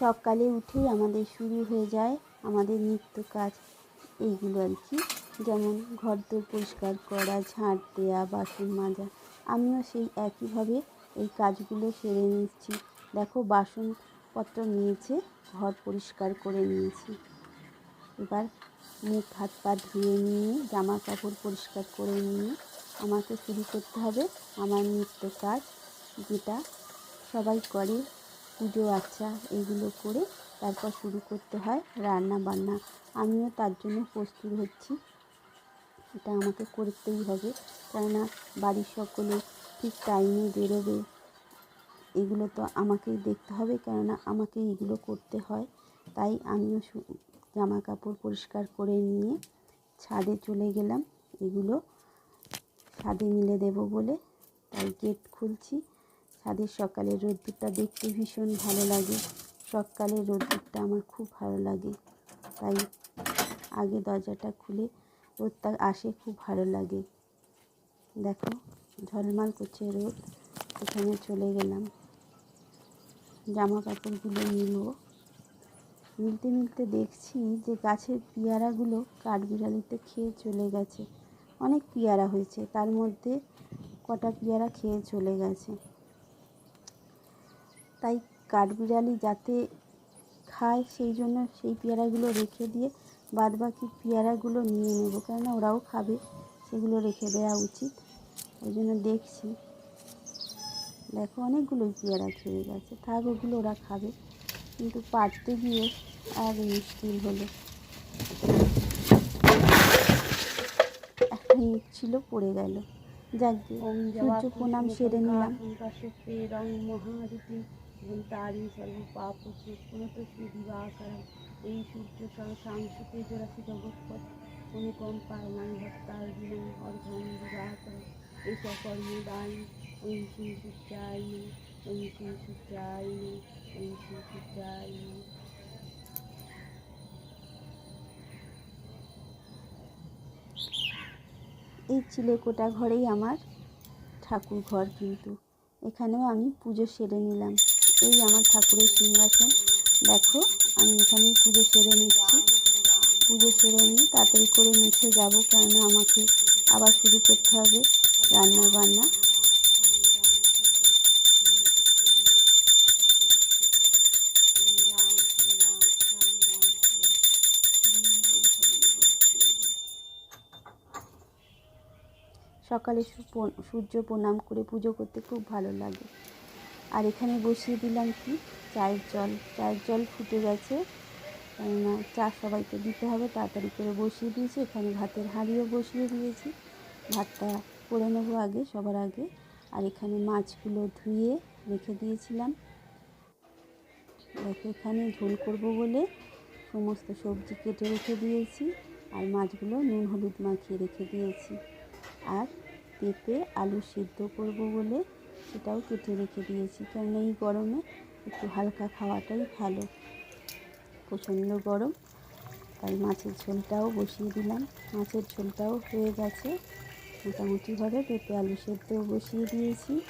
সকালে উঠেই আমাদের শুরু হয়ে যায় আমাদের নিত্য কাজ। এইগুলো আর কি। যেমন ঘর দোর পরিষ্কার করা, ঝাঁট দেওয়া বাসন মাজা। আমিও সেই একইভাবে এই কাজগুলো সেরে নিচ্ছি। দেখো বাসনপত্র নিয়েছে ঘর পরিষ্কার করে নিয়েছি। এবার মুখ, হাত, পা ধুয়ে নিয়ে জামা কাপড় পরিষ্কার করে নিয়ে আমাকে শুরু করতে হবে আমার নিত্য কাজ যেটা সবাই করে। পুজো আচ্চা এগুলো করে তারপর শুরু করতে হয় রান্না বান্না। আমিও তার জন্য প্রস্তুত হচ্ছি। এটা আমাকে করতেই হবে, কেননা বাড়ির সকলে ঠিক টাইমে বেরোবে। এগুলো তো আমাকেই দেখতে হবে, কেননা আমাকে এগুলো করতে হয়। তাই আমিও জামা কাপড় পরিষ্কার করে নিয়ে ছাদে চলে গেলাম। এগুলো ছাদে মিলে দেব বলে তাই গেট খুলছি। ছাদের সকালের রোদ্দুরটা দেখতে ভীষণ ভালো লাগে। সকালের রোদ্দুরটা আমার খুব ভালো লাগে। তাই আগে দরজাটা খুলে রোদটা আসে খুব ভালো লাগে। দেখো, ঝলমাল করছে রোদ। এখানে চলে গেলাম। জামা কাপড়গুলো মিলবো মিলতে মিলতে দেখছি যে গাছের পেয়ারাগুলো কাঠবিড়ালিতে খেয়ে চলে গেছে। অনেক পেয়ারা হয়েছে। তার মধ্যে কটা পেয়ারা খেয়ে চলে গেছে। তাই কাঠবিড়ালি যাতে খায় সেই জন্য সেই পেয়ারাগুলো রেখে দিয়ে বাদ বাকি পেয়ারাগুলো নিয়ে নেব। কেননা ওরাও খাবে সেগুলো রেখে দেওয়া উচিত। ওই জন্য দেখছি। দেখো অনেকগুলোই পেয়ারা খেয়ে গেছে। থাক ওগুলো ওরা খাবে। কিন্তু পারতে গিয়ে আর মুশকিল হলো। একটা ইট ছিল পড়ে গেল। যাক সূর্য প্রণাম সেরে নিলাম। এবং তারই সর্ব পাপ পুনতশ্রী দিবাকরম এই সূর্য সাংসুতে জোড়াশি জগৎপথ অনুকম্পায় মান ভক্তার দিন অর্ঘম দিবাকরম এই সকর্মদান ওই শ্রী সূর্যায় ওই শ্রী সূর্যায় ওই শ্রী সূর্যায় এই চিলেকোটা ঘরেই আমার ঠাকুর ঘর কিন্তু। এখানেও আমি পুজো সেরে নিলাম। এই আমার ঠাকুরের সিংহাসন। দেখো, আমি এখানেই পুজো সেরে নিচ্ছি। পুজো সেরে নিয়ে তাড়াতাড়ি করে মুছে যাব, কেননা আমাকে আবার শুরু করতে হবে রান্না বান্না সকালে সূর্য প্রণাম করে পুজো করতে খুব ভালো লাগে। আর এখানে বসিয়ে দিলাম কি? চায়ের জল। চায়ের জল ফুটে গেছে। কেননা চা সবাইকে দিতে হবে, তাড়াতাড়ি করে বসিয়ে দিয়েছি। এখানে ভাতের হাঁড়িও বসিয়ে দিয়েছি। ভাতটা করে নেব আগে, সবার আগে। আর এখানে মাছগুলো ধুয়ে রেখে দিয়েছিলাম। দেখো, এখানে ঝোল করব বলে সমস্ত সবজি কেটে রেখে দিয়েছি। আর মাছগুলো নুন হলুদ মাখিয়ে রেখে দিয়েছি। আর পেঁপে আলু সিদ্ধ করব বলে সেটাও কেটে রেখে দিয়েছি। কারণ এই গরমে? একটু হালকা খাওয়াটাই ভালো। প্রচণ্ড গরম। তাই মাছের ঝোলটাও বসিয়ে দিলাম। মাছের ঝোলটাও হয়ে গেছে। মোটামুটিভাবে পেঁপে আলু সেদ্ধও বসিয়ে দিয়েছি।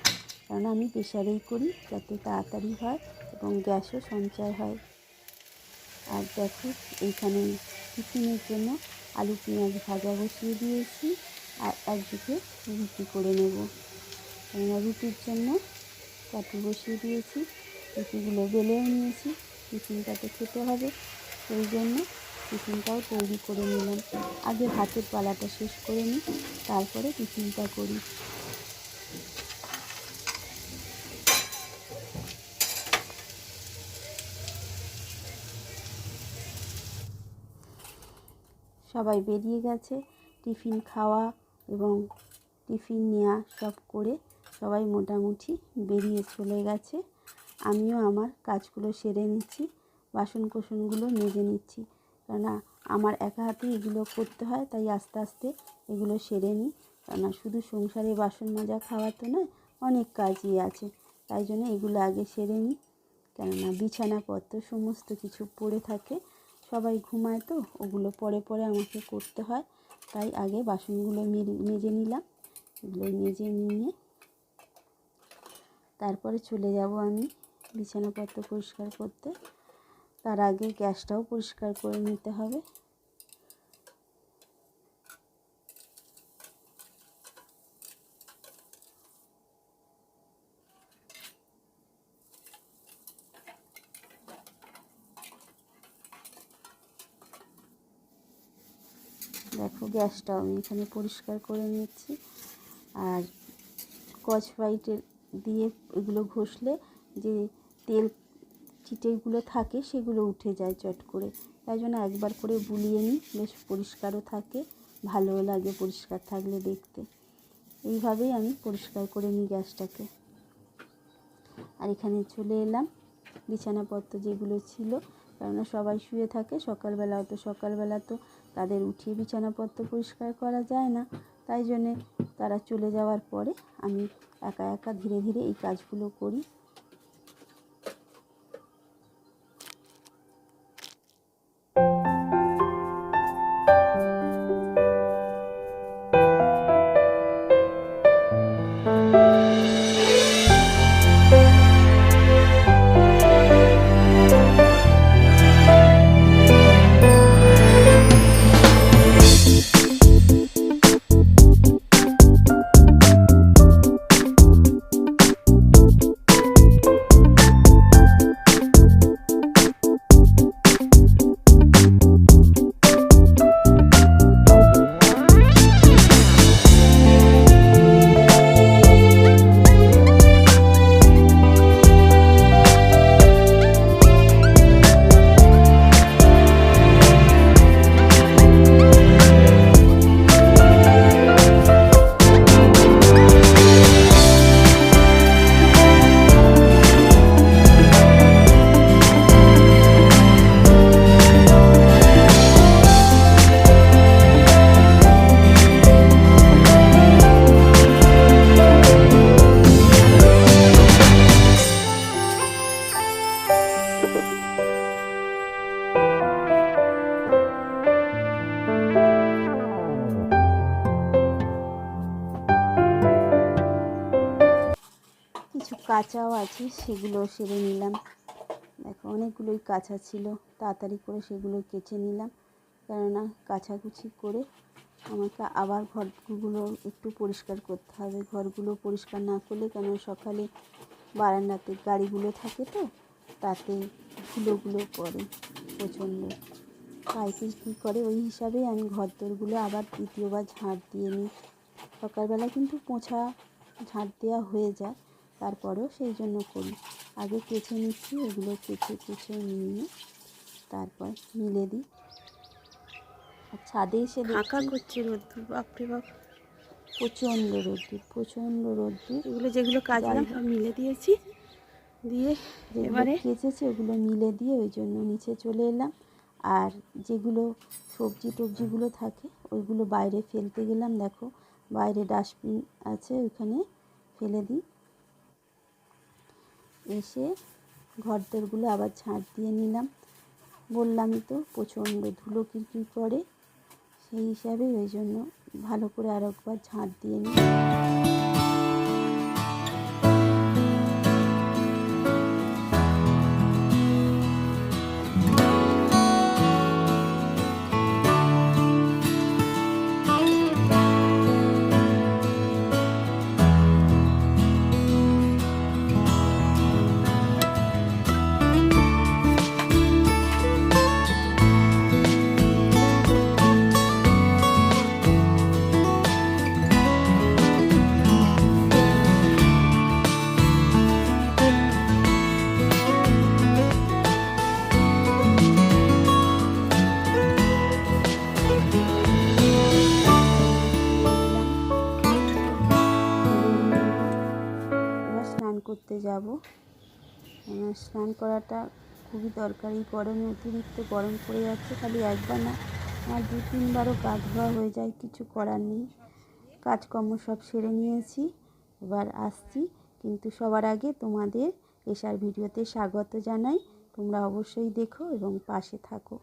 কারণ আমি প্রেশারেই করি, যাতে তাড়াতাড়ি হয় এবং গ্যাসও সঞ্চয় হয়। আর দেখো, এইখানে টিফিনের জন্য আলু পেঁয়াজ ভাজা বসিয়ে দিয়েছি। আর একদিকে রুটি করে নেব। রুটির জন্য চাটু বসিয়ে দিয়েছি, রুটিগুলো বেলেও নিয়েছি টিফিনটাতে খেতে হবে। সেই জন্য টিফিনটাও তৈরি করে নিলাম। আগে ভাতের পালাটা শেষ করে নিই, তারপরে টিফিনটা করি। সবাই বেরিয়ে গেছে, টিফিন খাওয়া এবং টিফিন নেওয়া সব করে সবাই মোটামুটি বেরিয়ে চলে গেছে। আমিও আমার কাজগুলো সেরে নিচ্ছি বাসন কোসনগুলো মেজে নিচ্ছি। কেননা আমার একা হাতে এগুলো করতে হয়, তাই আস্তে আস্তে এগুলো সেরে নিই। কেননা শুধু সংসারে বাসন মাজা খাওয়া তো নয়, অনেক কাজই আছে। তাই জন্য এগুলো আগে সেরে নিই। কেননা বিছানাপত্র সমস্ত কিছু পড়ে থাকে, সবাই ঘুমায় তো, ওগুলো পরে পরে আমাকে করতে হয়। তাই আগে বাসনগুলো মেজে নিলাম। এগুলো মেজে নিয়ে তারপরে চলে যাব আমি বিছানাপত্র পরিষ্কার করতে। তার আগে গ্যাসটাও পরিষ্কার করে নিতে হবে। দেখো গ্যাসটাও আমি এখানে পরিষ্কার করে নিচ্ছি। আর স্কচ ব্রাইটের দিয়ে এগুলো ঘষলে যে তেল চিটেগুলো থাকে সেগুলো উঠে যায় চট করে। তাই জন্য একবার করে বুলিয়ে নিই, বেশ পরিষ্কারও থাকে, ভালোও লাগে পরিষ্কার থাকলে দেখতে। এইভাবেই আমি পরিষ্কার করে নিই গ্যাসটাকে। আর এখানে চলে এলাম, বিছানাপত্র যেগুলো ছিল, কেননা সবাই শুয়ে থাকে সকালবেলা তো সকালবেলা তো তাদের উঠিয়ে বিছানাপত্র পরিষ্কার করা যায় না। তাই জন্যে তারা চলে যাওয়ার পরে আমি একা একা ধীরে ধীরে এই কাজগুলো করি। কাঁচাও আছে, সেগুলো সেরে নিলাম। দেখো, অনেকগুলোই কাঁচা ছিল, তাড়াতাড়ি করে সেগুলো কেচে নিলাম। কেননা কাচাকুচি করে আমাকে আবার ঘরগুলো একটু পরিষ্কার করতে হবে। ঘরগুলো পরিষ্কার না করলে কেন? সকালে বারান্দাতে গাড়িগুলো থাকে তো, তাতে ধুলোগুলো পড়ে প্রচণ্ড। পাইপে কী করে? ওই হিসাবেই আমি ঘর দোরগুলো আবার দ্বিতীয়বার ঝাঁট দিয়ে নিই। সকালবেলা কিন্তু পোঁছা ঝাঁট দেওয়া হয়ে যায়। তারপরেও সেই জন্য করি। আগে কেচে নিচ্ছি এগুলো কেচে কুচে নিয়ে তারপর মিলে দিই। আর ছাদে এসে ফাঁকা দেখছি করছে রোদ্দুর বাপরে বাপ। প্রচণ্ড রোদ্দুর প্রচণ্ড রোদ্দুর। এগুলো যেগুলো কাজলাম মিলে দিয়েছি। দিয়ে এবারে কেচেছে ওগুলো মিলে দিয়ে ওই জন্য নিচে চলে এলাম। আর যেগুলো সবজি টবজিগুলো থাকে ওইগুলো বাইরে ফেলতে গেলাম। দেখো বাইরে ডাস্টবিন আছে ওখানে ফেলে দিই। এসে ঘর দরগুলো আবার ঝাঁট দিয়ে নিলাম। বললামই তো, প্রচণ্ড ধুলো কিরকির করে সেই হিসাবে ওই জন্য ভালো করে আরেকবার ঝাঁট দিয়ে নিই স্নান করাটা খুবই দরকারি। গরমে অতিরিক্ত গরম পড়ে যাচ্ছে, খালি একবার না আমার দু তিনবারও গা ধোয়া হয়ে যায়, কিছু করার নেই। কাজকর্ম সব সেরে নিয়েছি, এবার আসছি। কিন্তু সবার আগে তোমাদের এসার ভিডিওতে স্বাগত জানাই। তোমরা অবশ্যই দেখো এবং পাশে থাকো।